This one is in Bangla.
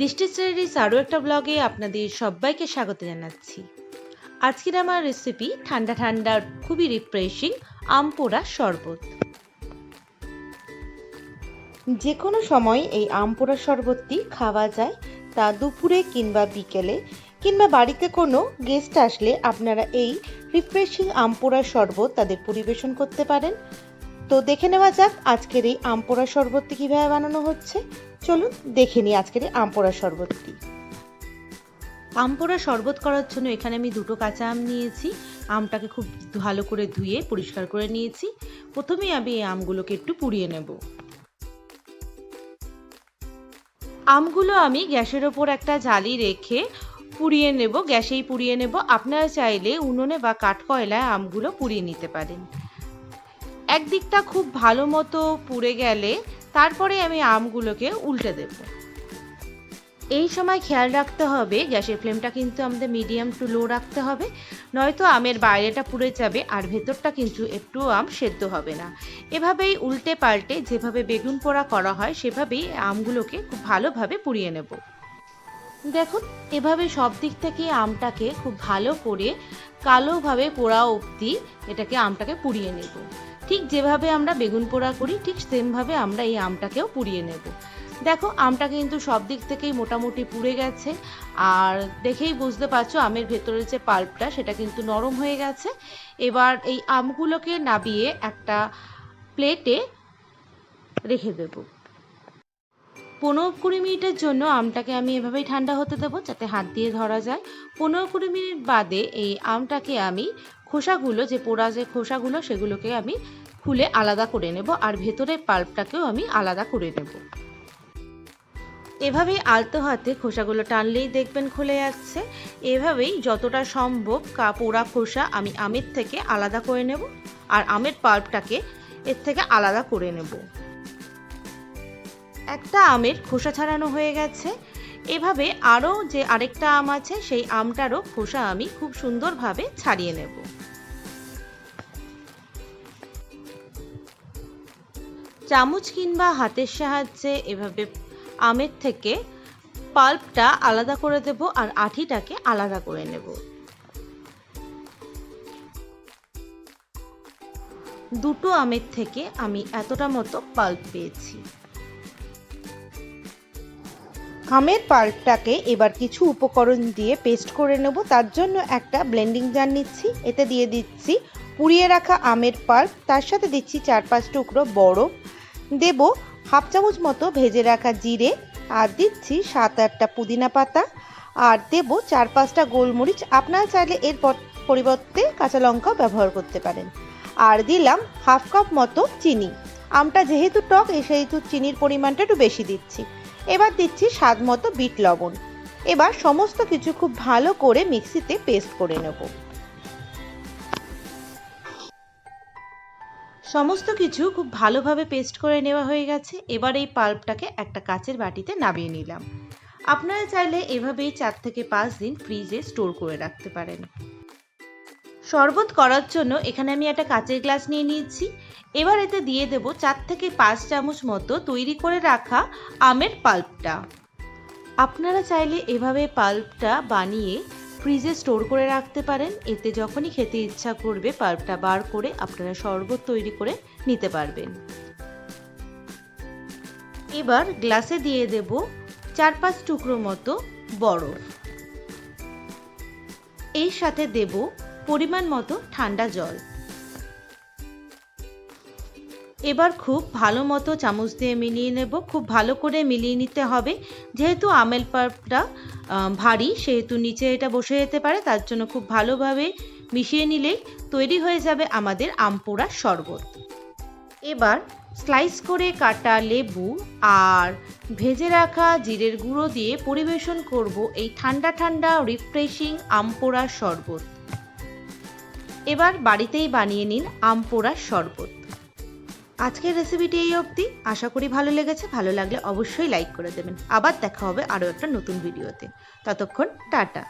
দৃষ্টি স্টাডিজ আরও একটা ব্লগে আপনাদের সবাইকে স্বাগত জানাচ্ছি। আজকের আমার রেসিপি ঠান্ডা ঠান্ডা, খুবই রিফ্রেশিং আম পোড়া শরবত। যে কোনো সময় এই আম পোড়া শরবতটি খাওয়া যায় তা দুপুরে কিংবা বিকেলে, কিংবা বাড়িতে কোনো গেস্ট আসলে আপনারা এই রিফ্রেশিং আম পোড়া শরবত তাদের পরিবেশন করতে পারেন। তো দেখে নেওয়া যাক আজকের এই আম পোড়া শরবতটি কীভাবে বানানো হচ্ছে। চলুন দেখে নিই আজকের আম পোড়া শরবতটি আম পোড়া শরবত করার জন্য এখানে আমি দুটো কাঁচা আম নিয়েছি। আমটাকে খুব ভালো করে ধুয়ে পরিষ্কার করে নিয়েছি। প্রথমেই আমি এই আমগুলোকে একটু পুড়িয়ে নেব। আমগুলো আমি গ্যাসের ওপর একটা জালি রেখে পুড়িয়ে নেব, গ্যাসেই পুড়িয়ে নেব। আপনারা চাইলে উনুনে বা কাঠকয়লায় আমগুলো পুড়িয়ে নিতে পারেন। একদিকটা খুব ভালো মতো পুড়ে গেলে তারপরে আমি আমগুলোকে উল্টে দেব। এই সময় খেয়াল রাখতে হবে, গ্যাসের ফ্লেমটা কিন্তু আমাদের মিডিয়াম টু লো রাখতে হবে, নয়তো আমের বাইরেটা পুড়ে যাবে আর ভেতরটা কিন্তু একটু আম সেদ্ধ হবে না। এভাবেই উল্টে পাল্টে যেভাবে বেগুন পোড়া করা হয়, সেভাবেই আমগুলোকে খুব ভালোভাবে পুড়িয়ে নেব। দেখুন, এভাবে সব দিক থেকে আমটাকে খুব ভালো করে কালোভাবে পোড়া অবধি এটাকে আমটাকে পুড়িয়ে নেব। ঠিক যেভাবে আমরা বেগুন পোড়া করি, ঠিক সেমভাবে আমরা এই আমটাকেও পুড়িয়ে নেব। দেখো, আমটা কিন্তু সব দিক থেকেই মোটামুটি পুড়ে গেছে। আর দেখেই বুঝতে পারছ, আমের ভেতরের যে পাল্পটা, সেটা কিন্তু নরম হয়ে গেছে। এবার এই আমগুলোকে নাবিয়ে একটা প্লেটে রেখে দেব। পনেরো কুড়ি মিনিটের জন্য আমটাকে আমি এভাবেই ঠান্ডা হতে দেবো, যাতে হাত দিয়ে ধরা যায়। পনেরো কুড়ি মিনিট বাদে এই আমটাকে আমি খোসাগুলো, যে পোড়া যে খোসাগুলো, সেগুলোকে আমি খুলে আলাদা করে নেব আর ভেতরের পাল্পটাকেও আমি আলাদা করে নেব। এভাবেই আলতো হাতে খোসাগুলো টানলেই দেখবেন খুলে যাচ্ছে। এভাবেই যতটা সম্ভব পোড়া খোসা আমি আমের থেকে আলাদা করে নেব আর আমের পাল্পটাকে এর থেকে আলাদা করে নেব। একটা আমের খোসা ছাড়ানো হয়ে গেছে। এভাবে আরও যে আরেকটা আম আছে, সেই আমটারও খোসা আমি খুব সুন্দরভাবে ছাড়িয়ে নেব। চামচ কিংবা হাতের সাহায্যে এভাবে আমের থেকে পাল্পটা আলাদা করে দেব আর আঠিটাকে আলাদা করে নেব। দুটো আমের থেকে আমি এতটা মতো পাল্প পেয়েছি। আমের পাল্পটাকে এবার কিছু উপকরণ দিয়ে পেস্ট করে নেব। তার জন্য একটা ব্লেন্ডিং জার নিচ্ছি। এতে দিয়ে দিচ্ছি পুড়িয়ে রাখা আমের পাল্প। তার সাথে দিচ্ছি চার পাঁচ টুকরো বরফ দেব হাফ চামচ মতো ভেজে রাখা জিরে, আর দিচ্ছি সাত আটটা পুদিনা পাতা। আর দেব চার পাঁচটা গোলমরিচ। আপনারা চাইলে এর পরিবর্তে কাঁচা লঙ্কাও ব্যবহার করতে পারেন। আর দিলাম হাফ কাপ মতো চিনি। আমটা যেহেতু টক এই সেহেতু চিনির পরিমাণটা একটু বেশি দিচ্ছি। এবার দিচ্ছি স্বাদ মতো বিট লবণ। এবার সমস্ত কিছু খুব ভালো করে মিক্সিতে পেস্ট করে নেব। সমস্ত কিছু খুব ভালোভাবে পেস্ট করে নেওয়া হয়ে গেছে। এবার এই পাল্পটাকে একটা কাচের বাটিতে নামিয়ে নিলাম। আপনারা চাইলে এভাবেই চার থেকে পাঁচ দিন ফ্রিজে স্টোর করে রাখতে পারেন। শরবত করার জন্য এখানে আমি একটা কাচের গ্লাস নিয়ে নিয়েছি। এবার এতে দিয়ে দেব চার থেকে পাঁচ চামচ মতো তৈরি করে রাখা আমের পাল্পটা আপনারা চাইলে এভাবে পাল্পটা বানিয়ে ফ্রিজে স্টোর করে রাখতে পারেন। এতে যখনই খেতে ইচ্ছা করবে পার্পটা বার করে আপনারা শরবত তৈরি করে নিতে পারবেন। এবার গ্লাসে দিয়ে দেব চার পাঁচ টুকরো মতো বরফ। এর সাথে দেব পরিমাণ মতো ঠান্ডা জল। এবার খুব ভালো মতো চামচ দিয়ে মিলিয়ে নেব। খুব ভালো করে মিলিয়ে নিতে হবে। যেহেতু আমেল পাল্পটা ভারী, সেহেতু নিচে এটা বসে যেতে পারে, তার জন্য খুব ভালোভাবে মিশিয়ে নিলেই তৈরি হয়ে যাবে আমাদের আম পোড়া শরবত। এবার স্লাইস করে কাটা লেবু আর ভেজে রাখা জিরের গুঁড়ো দিয়ে পরিবেশন করব এই ঠান্ডা ঠান্ডা রিফ্রেশিং আম পোড়া শরবত। এবার বাড়িতেই বানিয়ে নিন আম পোড়া শরবত। আজকের রেসিপিটি এই অবধি। আশা করি ভালো লেগেছে। ভালো লাগলে অবশ্যই লাইক করে দেবেন। আবার দেখা হবে আরও একটা নতুন ভিডিওতে ততক্ষণ টাটা।